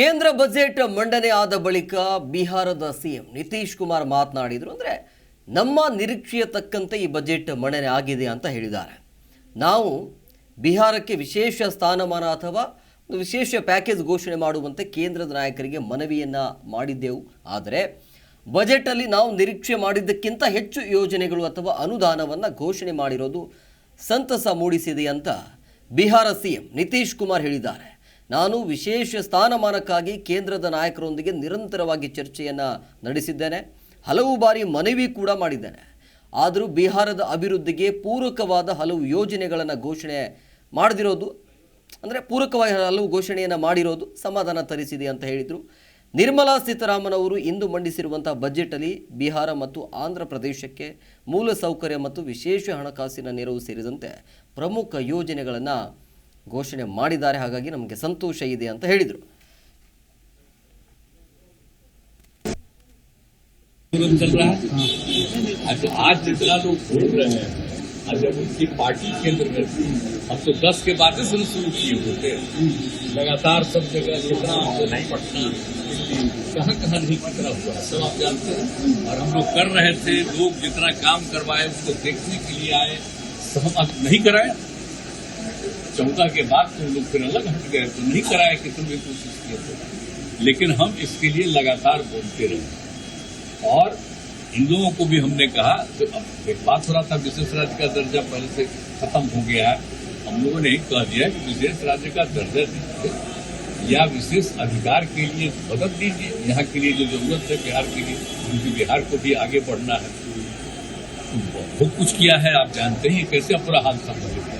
ಕೇಂದ್ರ ಬಜೆಟ್ ಮಂಡನೆ ಆದ ಬಳಿಕ ಬಿಹಾರದ ಸಿಎಂ ನಿತೀಶ್ ಕುಮಾರ್ ಮಾತನಾಡಿದರು ಅಂದರೆ, ನಮ್ಮ ನಿರೀಕ್ಷೆಯ ತಕ್ಕಂತೆ ಈ ಬಜೆಟ್ ಮಂಡನೆ ಆಗಿದೆ ಅಂತ ಹೇಳಿದ್ದಾರೆ. ನಾವು ಬಿಹಾರಕ್ಕೆ ವಿಶೇಷ ಸ್ಥಾನಮಾನ ಅಥವಾ ಒಂದು ವಿಶೇಷ ಪ್ಯಾಕೇಜ್ ಘೋಷಣೆ ಮಾಡುವಂತೆ ಕೇಂದ್ರದ ನಾಯಕರಿಗೆ ಮನವಿಯನ್ನು ಮಾಡಿದ್ದೆವು. ಆದರೆ, ಬಜೆಟಲ್ಲಿ ನಾವು ನಿರೀಕ್ಷೆ ಮಾಡಿದ್ದಕ್ಕಿಂತ ಹೆಚ್ಚು ಯೋಜನೆಗಳು ಅಥವಾ ಅನುದಾನವನ್ನು ಘೋಷಣೆ ಮಾಡಿರೋದು ಸಂತಸ ಮೂಡಿಸಿದೆ ಅಂತ ಬಿಹಾರ ಸಿಎಂ ನಿತೀಶ್ ಕುಮಾರ್ ಹೇಳಿದ್ದಾರೆ. ನಾನು ವಿಶೇಷ ಸ್ಥಾನಮಾನಕ್ಕಾಗಿ ಕೇಂದ್ರದ ನಾಯಕರೊಂದಿಗೆ ನಿರಂತರವಾಗಿ ಚರ್ಚೆಯನ್ನು ನಡೆಸಿದ್ದೇನೆ. ಹಲವು ಬಾರಿ ಮನವಿ ಕೂಡ ಮಾಡಿದ್ದೇನೆ. ಆದರೂ ಬಿಹಾರದ ಅಭಿವೃದ್ಧಿಗೆ ಪೂರಕವಾದ ಹಲವು ಯೋಜನೆಗಳನ್ನು ಘೋಷಣೆ ಮಾಡದಿರೋದು, ಅಂದರೆ ಪೂರಕವಾಗಿ ಹಲವು ಘೋಷಣೆಯನ್ನು ಮಾಡಿರೋದು ಸಮಾಧಾನ ತರಿಸಿದೆ ಅಂತ ಹೇಳಿದರು. ನಿರ್ಮಲಾ ಸೀತಾರಾಮನ್ ಅವರು ಇಂದು ಮಂಡಿಸಿರುವಂಥ ಬಜೆಟಲ್ಲಿ ಬಿಹಾರ ಮತ್ತು ಆಂಧ್ರ ಪ್ರದೇಶಕ್ಕೆ ಮೂಲಸೌಕರ್ಯ ಮತ್ತು ವಿಶೇಷ ಹಣಕಾಸಿನ ನೆರವು ಸೇರಿದಂತೆ ಪ್ರಮುಖ ಯೋಜನೆಗಳನ್ನು ಘೋಷಣೆ ಮಾಡಿದ್ದಾರೆ ಹಾಗಾಗಿ ನಮಗೆ ಸಂತೋಷ ಇದೆ ಅಂತ ಹೇಳಿದರು आंदोलन चल रहा है अच्छा आज जितना लोग बोल रहे हैं और जब उनकी पार्टी केंद्र में थी हम तो दस के बाद से शुरू किए होते लगातार सब जगह कितना आंदोलन पड़ती कहाँ कहाँ नहीं कितना हुआ है सब आप जानते हैं और हम लोग कर रहे थे लोग जितना काम करवाए उसको देखने के लिए आए तो हम अब नहीं कराए चौदह के बाद तुम लोग फिर अलग हट गए तो नहीं कराए कि तुम भी कोशिश किए थे। लेकिन हम इसके लिए लगातार बोलते रहे। और इन लोगों को भी हमने कहा तो अब एक बात हो रहा था, विशेष राज्य का दर्जा पहले से खत्म हो गया है। हम लोगों ने कह दिया कि विशेष राज्य का दर्जा दीजिए, या विशेष अधिकार के लिए मदद दीजिए। यहाँ के लिए जो ज़रूरत है, बिहार के लिए, क्योंकि बिहार को भी आगे बढ़ना है। तो बहुत कुछ किया है, आप जानते हैं, कैसे पूरा हाल और